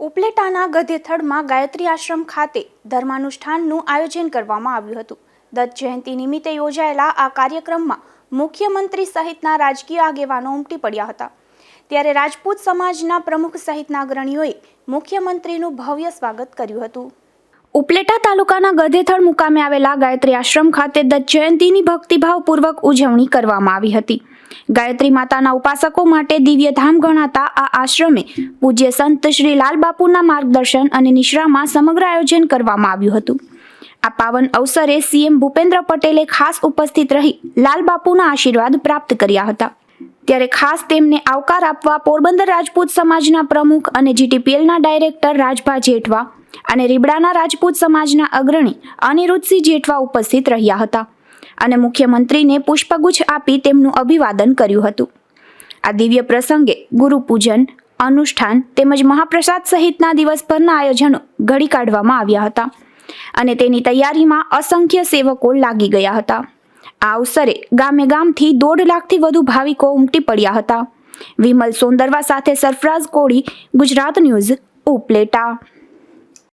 ઉપલેટાના ગધેથડમાં ગાયત્રી આશ્રમ ખાતે ધર્માનુષ્ઠાનનું આયોજન કરવામાં આવ્યું હતું. દત્ત જયંતિ નિમિત્તે યોજાયેલા આ કાર્યક્રમમાં મુખ્યમંત્રી સહિતના રાજકીય આગેવાનો ઉમટી પડ્યા હતા. ત્યારે રાજપૂત સમાજના પ્રમુખ સહિતના અગ્રણીઓએ મુખ્યમંત્રીનું ભવ્ય સ્વાગત કર્યું હતું. ઉપલેટા તાલુકાના ગધેથળ મુકામે આવેલા ગાયત્રી આશ્રમ ખાતે દત્ત જયંતિની ભક્તિભાવપૂર્વક ઉજવણી કરવામાં આવી હતી. ગાયત્રી માતાના ઉપાસકો માટે દિવ્ય ધામ ગણાતા આ આશ્રમે પૂજ્ય સંત શ્રી લાલબાપુના માર્ગદર્શન અને નિશ્રામાં સમગ્ર આયોજન કરવામાં આવ્યું હતું. આ પાવન અવસરે સીએમ ભૂપેન્દ્ર પટેલે ખાસ ઉપસ્થિત રહી લાલબાપુના આશીર્વાદ પ્રાપ્ત કર્યા હતા. ત્યારે ખાસ તેમને આવકાર આપવા પોરબંદર રાજપૂત સમાજના પ્રમુખ અને જીટીપીએલના ડાયરેક્ટર રાજભા જેઠવા અને રીબડાના રાજપૂત સમાજના અગ્રણી અનિરુદ્ધસિંહ જેઠવા ઉપસ્થિત રહ્યા હતા અને મુખ્યમંત્રીને પુષ્પગુચ્છ આપી તેમનું અભિવાદન કર્યું હતું. આ દિવ્ય પ્રસંગે ગુરુપૂજન અનુષ્ઠાન તેમજ મહાપ્રસાદ સહિતના દિવસભરના આયોજનો ઘડી કાઢવામાં આવ્યા હતા અને તેની તૈયારીમાં અસંખ્ય સેવકો લાગી ગયા હતા. આ અવસરે ગામે ગામથી દોઢ લાખથી વધુ ભાવિકો ઉમટી પડ્યા હતા. વિમલ સોંદરવા સાથે સરફરાઝ કોળી, ગુજરાત ન્યૂઝ, ઉપલેટા.